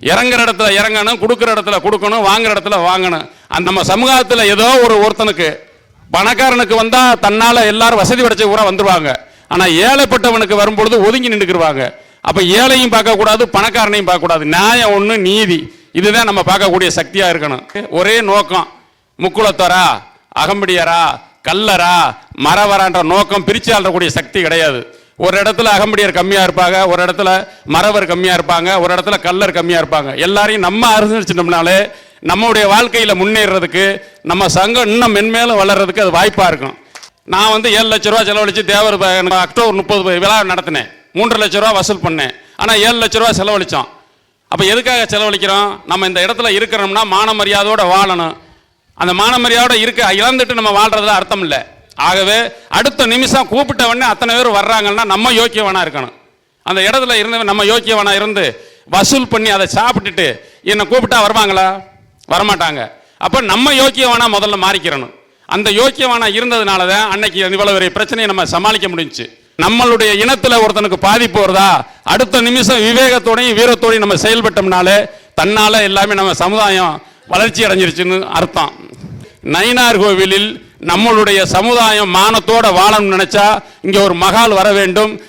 இறங்குற இடத்துல இறங்கணும் கொடுக்குற இடத்துல கொடுக்கணும் வாங்குற இடத்துல வாங்கணும். அந்த நம்ம சமூகத்தில் ஏதோ ஒரு ஒருத்தனுக்கு பணக்காரனுக்கு வந்தால் தன்னால் எல்லாரும் வசதி படைச்ச கூட வந்துடுவாங்க ஆனால் ஏழைப்பட்டவனுக்கு வரும்பொழுது ஒதுங்கி நின்றுக்குருவாங்க அப்போ ஏழையும் பார்க்கக்கூடாது பணக்காரனையும் பார்க்கக்கூடாது நியாயம் ஒன்று நீதி. இதுதான் நம்ம பார்க்கக்கூடிய சக்தியாக இருக்கணும். ஒரே நோக்கம் முக்குளத்தரா அகம்படியரா கல்லரா மரவரான்ற நோக்கம் பிரிச்சு ஆளக்கூடிய சக்தி கிடையாது. ஒரு இடத்துல அகம்படியர் கம்மியாக இருப்பாங்க ஒரு இடத்துல மறவர் கம்மியாக இருப்பாங்க ஒரு இடத்துல கல்லர் கம்மியாக இருப்பாங்க. எல்லாரையும் நம்ம அரசிச்சிட்டோம்னாலே நம்முடைய வாழ்க்கையில் முன்னேறதுக்கு நம்ம சங்கம் இன்னும் மென்மேலும் வளர்றதுக்கு அது வாய்ப்பாக இருக்கும். நான் வந்து ஏழு லட்ச ரூபா செலவழித்து தேவர் அக்டோபர் முப்பது விழா நடத்தினேன். மூன்றரை லட்ச ரூபா வசூல் பண்ணேன். ஆனால் ஏழு லட்ச ரூபா செலவழித்தோம் அப்போ எதுக்காக செலவழிக்கிறோம்? நம்ம இந்த இடத்துல இருக்கிறோம்னா மான வாழணும். அந்த மான இருக்க இழந்துட்டு நம்ம வாழ்கிறதுல அர்த்தம் இல்லை. ஆகவே அடுத்த நிமிஷம் கூப்பிட்ட உடனே அத்தனை பேர் வர்றாங்கன்னா நம்ம யோக்கியவனாக இருக்கணும். அந்த இடத்துல இருந்து நம்ம யோக்கியவனாக இருந்து வசூல் பண்ணி அதை சாப்பிட்டுட்டு என்னை கூப்பிட்டா வருவாங்களா? வரமாட்டாங்க. அப்போ நம்ம யோக்கியவனாக முதல்ல மாறிக்கிறணும். அந்த யோக்கியவனாக இருந்ததுனால தான் அன்னைக்கு இவ்வளோ பெரிய பிரச்சனையை நம்ம சமாளிக்க முடிஞ்சுச்சு. நம்மளுடைய இனத்தில் ஒருத்தனுக்கு பாதிப்பு வருதா? அடுத்த நிமிஷம் விவேகத்தோடையும் வீரத்தோடையும் நம்ம செயல்பட்டோம்னாலே தன்னால் எல்லாமே நம்ம சமுதாயம் வளர்ச்சி அடைஞ்சிருச்சுன்னு அர்த்தம். நயினார் கோவிலில் நம்மளுடைய சமுதாயம் மானத்தோட வாழணும்னு நினைச்சா இங்கே ஒரு மகால் வர வேண்டும்.